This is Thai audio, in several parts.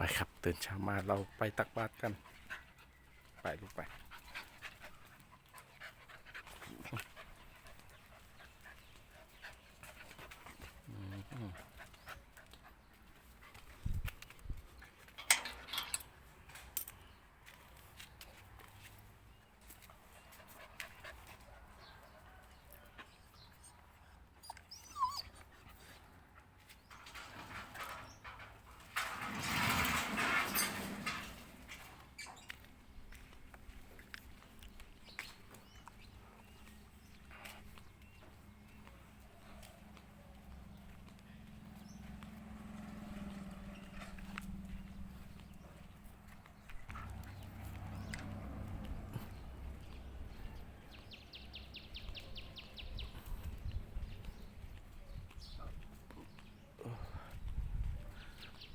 ไปครับตื่นเช้ามาเราไปตักบาตรกัน ไปลูกไป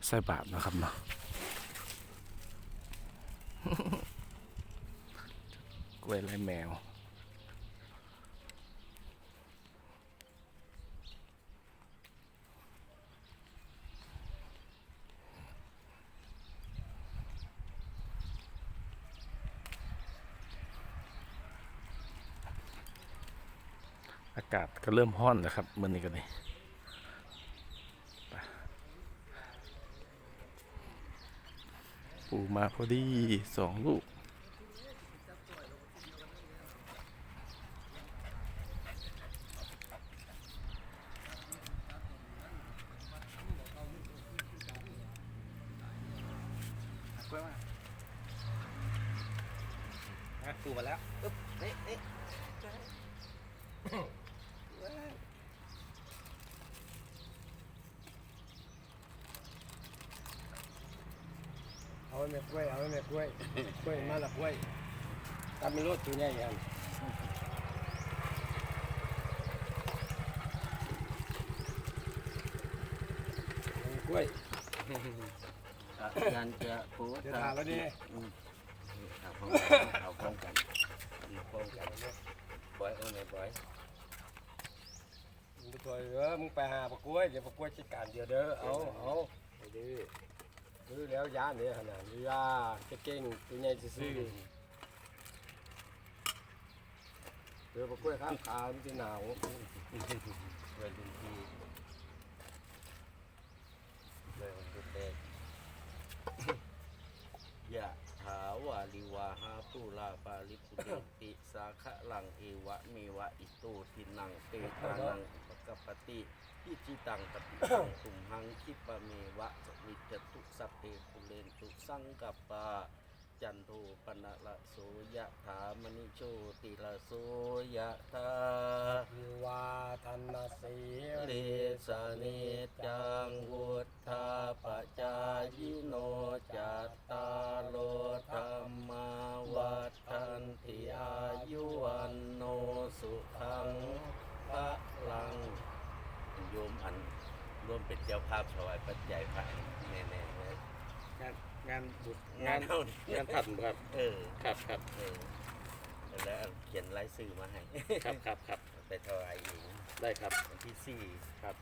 ใส่บาทนะครับเนาะกล้วยไล่แมว อากาศก็เริ่มห้อนแล้วครับเมื่อนี้ก็นี่ไป ปูมาพอดีสองลูก ปูมาแล้ว อึ๊บ นี่นี่เอา ไว้แม่กล้วยเอาไว้แม่กล้วยกล้วยมาละกล้วยตามมีรถตัวใหญ่ยังกล้วยอาจารย์จะพูดเดี๋ยวถามแล้วดิเอาพร้อมเอาพร้อมกันเอาพร้อมกันบอยเอาไหนบอยมึงไปถอยเออมึงไปหาปลากล้วยเดี๋ยวปลากล้วยจัดการเดี๋ยวเด้อเอาเอาไปดื้อ ดื้อแล้วยาเนี่ยขนาดนี้ยาจะเก่งตัวใหญ่จะซื้อเดี๋ยวปลากล้วยข้ามขามันจะหนาวเวลุนทีเลยวันเด็กยะถาวาลิวาหาปูลาปาลิปุเรนติ สาขะลังเอวะเมวะอิโตทินังเตตานังปะ กปปติอิจิตังปฏิตังตุมหังคิปะเมวะสมิจตุสัพเพปุเรนตุสังกัปปาจันโทปนะละโสยะถามณิโชติละโสยะถาวิวาทนาสีเลสานิจังวุธาปจายโนจัตตาโลธรรมาวัฏันติอายุวันโนสุขัง ลังโยมอันร่วมเป็นเจ้าภาพถวายปัจจัยพระแน่ๆเลยงานงานบุตรงานเท่านี้งานผัดครับ เออครับครับเออแล้วเขียนรายชื่อมาให้ ครับครับครับไปถวายเองได้ครับวันที่สี่ครับ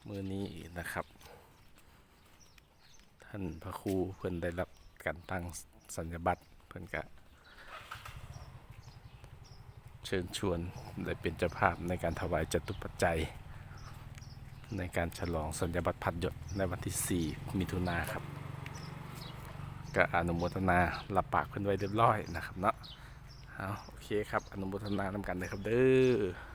ไป มือนี้นะครับ ท่านพระครูเพิ่นได้รับการตั้งสัญญบัตรเพิ่นกะเชิญชวนได้เป็นเจ้าภาพในการถวายจตุปัจจัย ในการฉลองสัญญบัตรพัดยศในวันที่ 4 มิถุนาครับก็อนุโมทนารับปากเพิ่นไว้เรียบร้อยนะครับเนาะเอาโอเคครับอนุโมทนานำกันเลยครับเด้อ